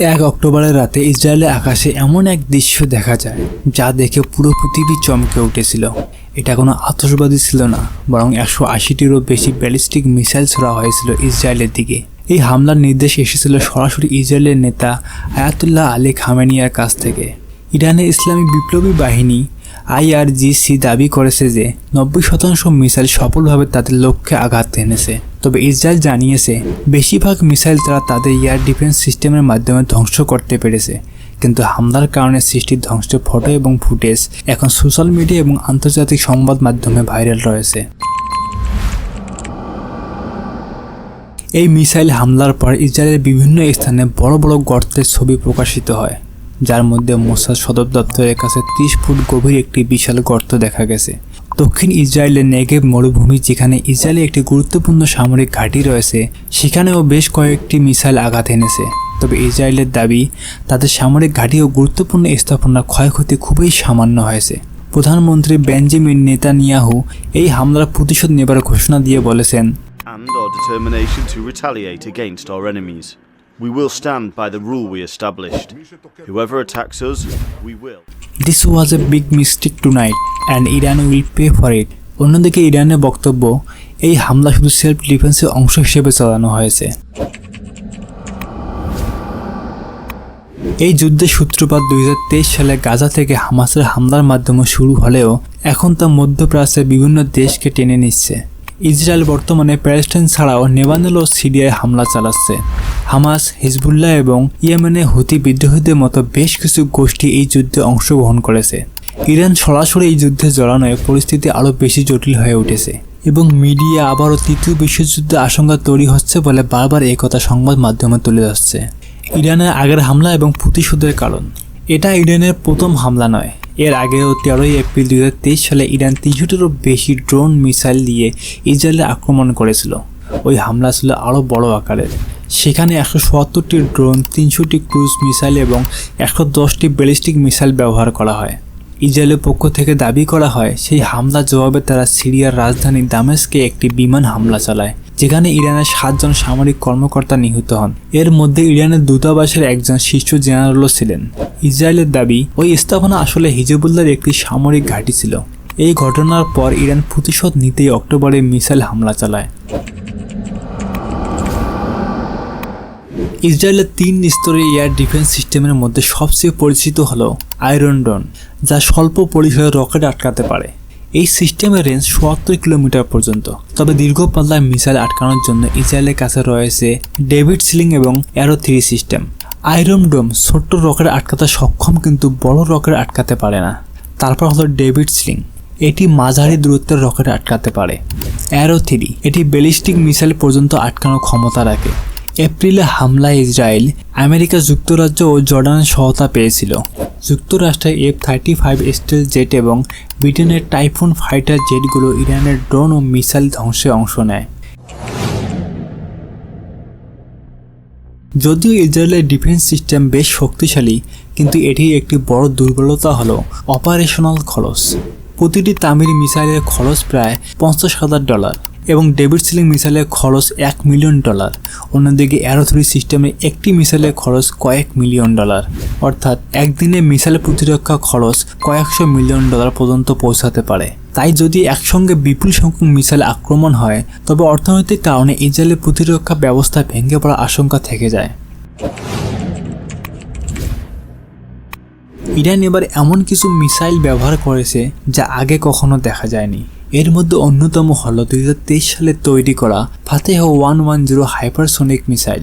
এক অক্টোবরের রাতে ইসরায়েলের আকাশে এমন এক দৃশ্য দেখা যায়, যা দেখে পুরো পৃথিবী চমকে উঠেছিল। এটা কোনো আতসবাদী ছিল না, বরং একশো আশিটিরও বেশি ব্যালিস্টিক মিসাইল ছোড়া হয়েছিল ইসরায়েলের দিকে। এই হামলার নির্দেশ এসেছিল সরাসরি ইসরায়েলের নেতা আয়াতুল্লাহ আলী খামেনিয়ার কাছ থেকে। ইরানের ইসলামী বিপ্লবী বাহিনী আইআরজিসি দাবি করেছে যে, নব্বই শতাংশ মিসাইল সফলভাবে তাদের লক্ষ্যে আঘাত এনেছে। তবে ইসরায়েল জানিয়েছে, বেশিরভাগ মিসাইল তারা তাদের এয়ার ডিফেন্স সিস্টেমের মাধ্যমে ধ্বংস করতে পেরেছে। কিন্তু হামলার কারণে সৃষ্টির ধ্বংসের ফটো এবং ফুটেজ এখন সোশ্যাল মিডিয়া এবং আন্তর্জাতিক সংবাদ মাধ্যমে ভাইরাল রয়েছে। এই মিসাইল হামলার পর ইসরায়েলের বিভিন্ন স্থানে বড় বড় গর্তের ছবি প্রকাশিত হয়। যার মধ্যে মোসাদ সদর দপ্তরের কাছে ত্রিশ ফুট গভীর একটি বিশাল গর্ত দেখা গেছে। দক্ষিণ ইসরায়েলের নেগেব মরুভূমি, যেখানে ইসরায়েলের একটি গুরুত্বপূর্ণ সামরিক ঘাঁটি রয়েছে, সেখানেও বেশ কয়েকটি মিসাইল আঘাত এনেছে। তবে ইসরায়েলের দাবি, তাদের সামরিক ঘাঁটি ও গুরুত্বপূর্ণ স্থাপনার ক্ষয়ক্ষতি খুবই সামান্য হয়েছে। প্রধানমন্ত্রী বেঞ্জামিন নেতানিয়াহু এই হামলার প্রতিশোধ নেবার ঘোষণা দিয়ে বলেছেন, and our determination to retaliate against our enemies. We will stand by the rule we established. Whoever attacks us, we will. Was a big mistake tonight and Iran will pay for it অন্যদিকে ইরানের বক্তব্য এই হামলা শুধু self ডিফেন্সের অংশ হিসেবে চালানো হয়েছে এই যুদ্ধের সূত্রপাত দুই হাজার তেইশ সালে গাজা থেকে হামাসের হামলার মাধ্যমে শুরু হলেও এখন তা মধ্যপ্রাচ্যের বিভিন্ন দেশকে টেনে নিচ্ছে ইসরায়েল বর্তমানে প্যালেস্টাইন ছাড়াও নেবানেল ও সিরিয়ায় হামলা চালাচ্ছে। হামাস, হিজবুল্লাহ এবং ইয়েমেনে হুতি বিদ্রোহীদের মতো বেশ কিছু গোষ্ঠী এই যুদ্ধে অংশগ্রহণ করেছে। ইরান সরাসরি এই যুদ্ধে জড়ানোয় পরিস্থিতি আরও বেশি জটিল হয়ে উঠেছে এবং মিডিয়া আবারও তৃতীয় বিশ্বযুদ্ধের আশঙ্কা তৈরি হচ্ছে বলে বারবার এই কথা সংবাদ মাধ্যমে তুলে ধরছে। ইরানের আগের হামলা এবং প্রতিশোধের কারণ। এটা ইরানের প্রথম হামলা নয়। এর আগেও তেরোই এপ্রিল দু হাজার তেইশ সালে ইরান তিনশোটিরও বেশি ড্রোন মিসাইল দিয়ে ইসরায়েলে আক্রমণ করেছিল। ওই হামলা ছিল আরও বড় আকারের। সেখানে একশো সত্তরটি ড্রোন, তিনশোটি ক্রুজ মিসাইল এবং একশো দশটি ব্যালিস্টিক মিসাইল ব্যবহার করা হয়। ইসরায়েলের পক্ষ থেকে দাবি করা হয়, সেই হামলার জবাবে তারা সিরিয়ার রাজধানী দামেস্কে একটি বিমান হামলা চালায়, যেখানে ইরানের সাতজন সামরিক কর্মকর্তা নিহত হন। এর মধ্যে ইরানের দূতাবাসের একজন শীর্ষ জেনারেলও ছিলেন। ইসরায়েলের দাবি, ওই স্থাপনা আসলে হিজবুল্লার একটি সামরিক ঘাঁটি ছিল। এই ঘটনার পর ইরান প্রতিশোধ নিতেই অক্টোবরে মিসাইল হামলা চালায়। ইসরায়েলের তিন স্তরের এয়ার ডিফেন্স সিস্টেমের মধ্যে সবচেয়ে পরিচিত হল আয়রন ডন যা স্বল্প পরিসরে রকেট আটকাতে পারে। এই সিস্টেমের রেঞ্জ চুয়াত্তর কিলোমিটার পর্যন্ত, তবে দীর্ঘ পাল্লার মিসাইল আটকানোর জন্য ইসরায়েলের কাছে রয়েছে ডেভিড সিলিং এবং Arrow three system. Iron Dome ছোট্ট রকেট আটকাতে সক্ষম, কিন্তু বড় রকেট আটকাতে পারে না। তারপর হলো ডেভিড সিলিং। এটি মাঝারি দূরত্বের রকেট আটকাতে পারে। অ্যারো থ্রি, এটি ব্যালিস্টিক মিসাইল পর্যন্ত আটকানোর ক্ষমতা রাখে। এপ্রিলে হামলায় ইসরায়েল, আমেরিকা যুক্তরাজ্য ও জর্ডানের সহায়তা পেয়েছিল। যুক্তরাষ্ট্রে F thirty five stealth jet এবং ব্রিটেনের টাইফুন ফাইটার জেটগুলো ইরানের ড্রোন ও মিসাইল ধ্বংসে অংশ নেয়। যদিও ইসরায়েলের ডিফেন্স সিস্টেম বেশ শক্তিশালী, কিন্তু এটির একটি বড় দুর্বলতা হল অপারেশনাল খরচ। প্রতিটি তামিল মিসাইলের খরচ প্রায় পঞ্চাশ হাজার ডলার। এবং ডেভিড সিলিং মিসাইলের খরচ এক মিলিয়ন ডলার। অন্যদিকে অ্যারো থ্রি সিস্টেমের একটি মিসাইলের খরচ কয়েক মিলিয়ন ডলার। অর্থাৎ একদিনে মিসাইল প্রতিরক্ষা খরচ কয়েকশো মিলিয়ন ডলার পর্যন্ত পৌঁছাতে পারে। তাই যদি একসঙ্গে বিপুল সংখ্যক মিসাইল আক্রমণ হয়, তবে অর্থনৈতিক কারণে ইসরায়েলের প্রতিরক্ষা ব্যবস্থা ভেঙে পড়ার আশঙ্কা থেকে যায়। ইরান এবার এমন কিছু মিসাইল ব্যবহার করেছে যা আগে কখনো দেখা যায়নি। এর মধ্যে অন্যতম হল দুই হাজার তেইশ সালে তৈরি করা Fattah one one zero hypersonic missile,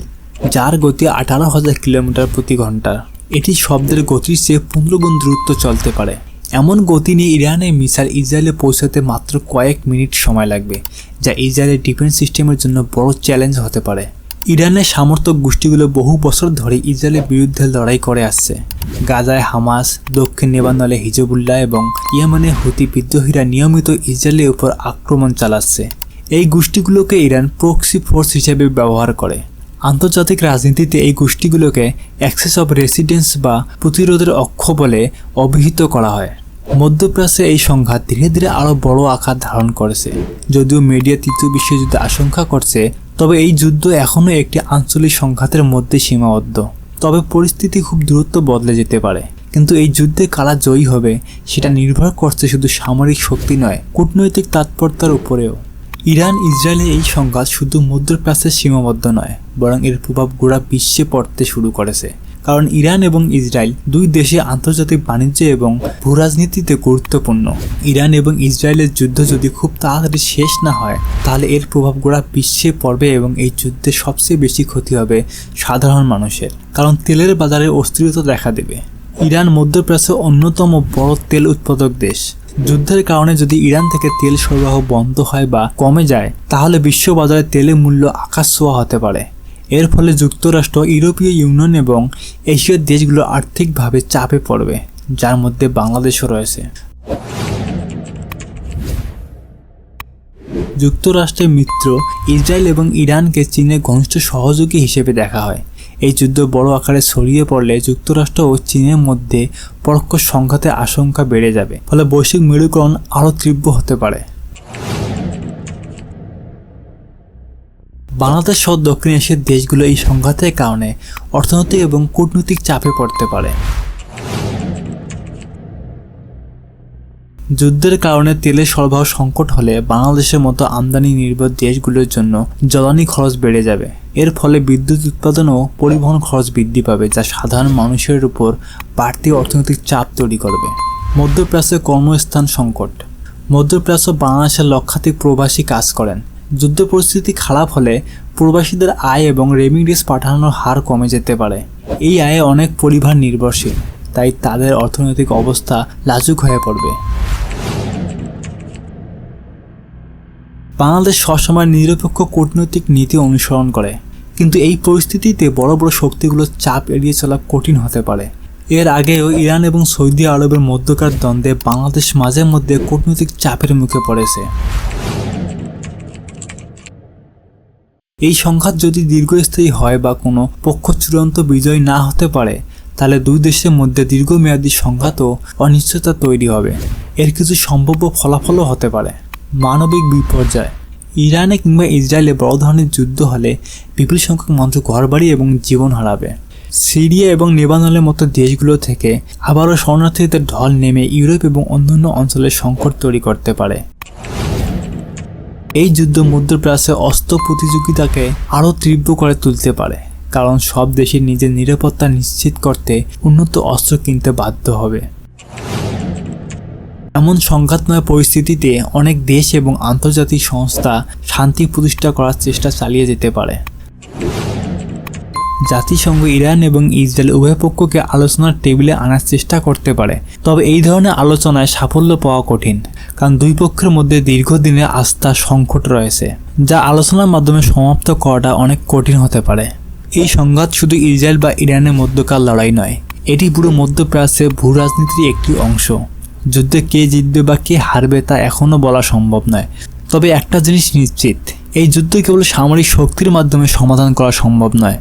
যার গতি আঠারো হাজার কিলোমিটার প্রতি ঘণ্টা। এটি শব্দের গতির চেয়ে পনেরো গুণ দ্রুত চলতে পারে। এমন গতি নিয়ে ইরানের মিসাইল ইসরায়েলে পৌঁছাতে মাত্র কয়েক মিনিট সময় লাগবে, যা ইসরায়েলের ডিফেন্স সিস্টেমের জন্য বড় চ্যালেঞ্জ হতে পারে। ইরানের সামর্থ্য গোষ্ঠীগুলো বহু বছর ধরে ইসরায়েলের বিরুদ্ধে লড়াই করে আসছে। গাজায় হামাস, দক্ষিণ নেবানলে হিজবুল্লাহ এবং ইয়েমেনে হুতি বিদ্রোহীরা নিয়মিত ইসরায়েলের উপর আক্রমণ চালাচ্ছে। এই গোষ্ঠীগুলোকে ইরান প্রক্সি ফোর্স হিসেবে ব্যবহার করে। আন্তর্জাতিক রাজনীতিতে এই গোষ্ঠীগুলোকে অ্যাক্সেস অব রেসিডেন্স বা প্রতিরোধের অক্ষ বলে অভিহিত করা হয়। মধ্যপ্রাচ্যে এই সংঘাত ধীরে ধীরে আরও বড় আকার ধারণ করেছে। যদিও মিডিয়া তৃতীয় বিশ্বযুদ্ধে আশঙ্কা করছে তবে এই যুদ্ধ এখনও একটি আঞ্চলিক সংঘাতের মধ্যে সীমাবদ্ধ। তবে পরিস্থিতি খুব দ্রুত বদলে যেতে পারে। কিন্তু এই যুদ্ধে কারা জয়ী হবে, সেটা নির্ভর করছে শুধু সামরিক শক্তি নয়, কূটনৈতিক তাৎপর্যার উপরেও। ইরান, ইসরায়েলের এই সংঘাত শুধু মধ্যপ্রাচ্যে সীমাবদ্ধ নয়, বরং এর প্রভাব গোড়া বিশ্বে পড়তে শুরু করেছে। কারণ ইরান এবং ইসরায়েল দুই দেশে আন্তর্জাতিক বাণিজ্য এবং ভূরাজনীতিতে গুরুত্বপূর্ণ। ইরান এবং ইসরায়েলের যুদ্ধ যদি খুব তাড়াতাড়ি শেষ না হয়, তাহলে এর প্রভাব গোড়া বিশ্বে পড়বে এবং এই যুদ্ধে সবচেয়ে বেশি ক্ষতি হবে সাধারণ মানুষের। কারণ তেলের বাজারে অস্থিরতা দেখা দেবে। ইরান মধ্যপ্রাচ্যের অন্যতম বড় তেল উৎপাদক দেশ। যুদ্ধের কারণে যদি ইরান থেকে তেল সরবরাহ বন্ধ হয় বা কমে যায়, তাহলে বিশ্ববাজারে তেলের মূল্য আকাশ ছোঁয়া হতে পারে। এর ফলে যুক্তরাষ্ট্র, ইউরোপীয় ইউনিয়ন এবং এশীয় দেশগুলো আর্থিকভাবে চাপে পড়বে, যার মধ্যে বাংলাদেশও রয়েছে। যুক্তরাষ্ট্রের মিত্র ইসরায়েল এবং ইরানকে চীনের ঘনিষ্ঠ সহযোগী হিসেবে দেখা হয়। এই যুদ্ধ বড় আকারে ছড়িয়ে পড়লে যুক্তরাষ্ট্র ও চীনের মধ্যে পরোক্ষ সংঘাতের আশঙ্কা বেড়ে যাবে, ফলে বৈশ্বিক মেরুকরণ আরও তীব্র হতে পারে। বাংলাদেশ সহ দক্ষিণ এশিয়ার দেশগুলো এই সংঘাতের কারণে অর্থনৈতিক এবং কূটনৈতিক চাপে পড়তে পারে। যুদ্ধের কারণে তেলের সরবরাহ সংকট হলে বাংলাদেশের মতো আমদানি নির্ভর দেশগুলোর জন্য জ্বালানি খরচ বেড়ে যাবে। এর ফলে বিদ্যুৎ উৎপাদন ও পরিবহন খরচ বৃদ্ধি পাবে, যা সাধারণ মানুষের উপর বাড়তি অর্থনৈতিক চাপ তৈরি করবে। মধ্যপ্রাচ্যে কর্মস্থান সংকট। মধ্যপ্রাচ্য বাংলাদেশের লক্ষাধিক প্রবাসী কাজ করেন। যুদ্ধ পরিস্থিতি খারাপ হলে প্রবাসীদের আয় এবং রেমিডিস পাঠানোর হার কমে যেতে পারে। এই আয়ে অনেক পরিবার নির্ভরশীল, তাই তাদের অর্থনৈতিক অবস্থা লাজুক হয়ে পড়বে। বাংলাদেশ সবসময় নিরপেক্ষ কূটনৈতিক নীতি অনুসরণ করে, কিন্তু এই পরিস্থিতিতে বড় বড় শক্তিগুলোর চাপ এড়িয়ে চলা কঠিন হতে পারে। এর আগেও ইরান এবং সৌদি আরবের মধ্যকার দ্বন্দ্বে বাংলাদেশ মাঝে মধ্যে কূটনৈতিক চাপের মুখে পড়েছে। এই সংঘাত যদি দীর্ঘস্থায়ী হয় বা কোনো পক্ষ চূড়ান্ত বিজয় না হতে পারে, তাহলে দুই দেশের মধ্যে দীর্ঘমেয়াদী সংঘাত ও অনিশ্চয়তা তৈরি হবে। এর কিছু সম্ভাব্য ফলাফলও হতে পারে। মানবিক বিপর্যয়। ইরানে কিংবা ইসরায়েলে বড় ধরনের যুদ্ধ হলে বিপুল সংখ্যক মানুষ ঘরবাড়ি এবং জীবন হারাবে। সিরিয়া এবং নেবানলের মতো দেশগুলো থেকে আবারও শরণার্থীদের ঢল নেমে ইউরোপ এবং অন্যান্য অঞ্চলে সংকট তৈরি করতে পারে। এই যুদ্ধ মধ্যপ্রাচ্যে অস্ত্র প্রতিযোগিতাকে আরও তীব্র করে তুলতে পারে, কারণ সব দেশে নিজের নিরাপত্তা নিশ্চিত করতে উন্নত অস্ত্র কিনতে বাধ্য হবে। এমন সংঘাতময় পরিস্থিতিতে অনেক দেশ এবং আন্তর্জাতিক সংস্থা শান্তি প্রতিষ্ঠা করার চেষ্টা চালিয়ে যেতে পারে। জাতিসংঘ, ইরান এবং ইসরায়েল উভয় পক্ষকে আলোচনার টেবিলে আনার চেষ্টা করতে পারে। তবে এই ধরনের আলোচনায় সাফল্য পাওয়া কঠিন, কারণ দুই পক্ষের মধ্যে দীর্ঘদিনের আস্থা সংকট রয়েছে, যা আলোচনার মাধ্যমে সমাপ্ত করাটা অনেক কঠিন হতে পারে। এই সংঘাত শুধু ইসরায়েল বা ইরানের মধ্যকার লড়াই নয়, এটি পুরো মধ্যপ্রাচ্যে ভূ রাজনীতির একটি অংশ। যুদ্ধে কে জিতবে বা কে হারবে তা এখনও বলা সম্ভব নয়, তবে একটা জিনিস নিশ্চিত, এই যুদ্ধ কেবল সামরিক শক্তির মাধ্যমে সমাধান করা সম্ভব নয়।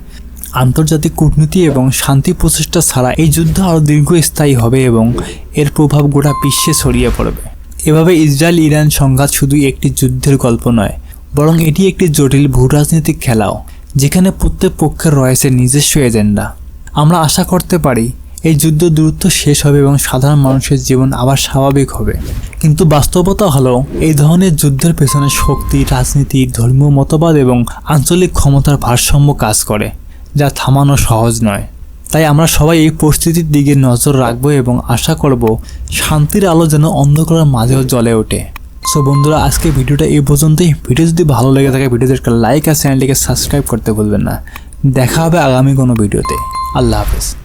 আন্তর্জাতিক কূটনীতি এবং শান্তি প্রচেষ্টা ছাড়া এই যুদ্ধ আরও দীর্ঘস্থায়ী হবে এবং এর প্রভাব গোটা বিশ্বে ছড়িয়ে পড়বে। এভাবে ইসরায়েল ইরান সংঘাত শুধু একটি যুদ্ধের গল্প নয়, বরং এটি একটি জটিল ভূরাজনৈতিক খেলাও, যেখানে প্রত্যেক পক্ষের রয়েছে নিজস্ব এজেন্ডা। আমরা আশা করতে পারি, এই যুদ্ধ দূরত্ব শেষ হবে এবং সাধারণ মানুষের জীবন আবার স্বাভাবিক হবে। কিন্তু বাস্তবতা হলো, এই ধরনের যুদ্ধের পেছনে শক্তি, রাজনীতি, ধর্মীয় মতবাদ এবং আঞ্চলিক ক্ষমতার ভারসাম্য কাজ করে। যা থামানো সহজ নয়। তাই আমরা সবাই এই পরিস্থিতির দিকে নজর রাখব এবং আশা করব শান্তির আলো যেন অন্ধকারের মাঝেও জ্বলে ওঠে। সো বন্ধুরা, আজকে ভিডিওটা এই পর্যন্তই। ভিডিও যদি ভালো লেগে থাকে, ভিডিওতে একটা লাইক আর চ্যানেলটিকে সাবস্ক্রাইব করতে ভুলবেন না। দেখা হবে আগামী কোনো ভিডিওতে। আল্লাহ হাফেজ।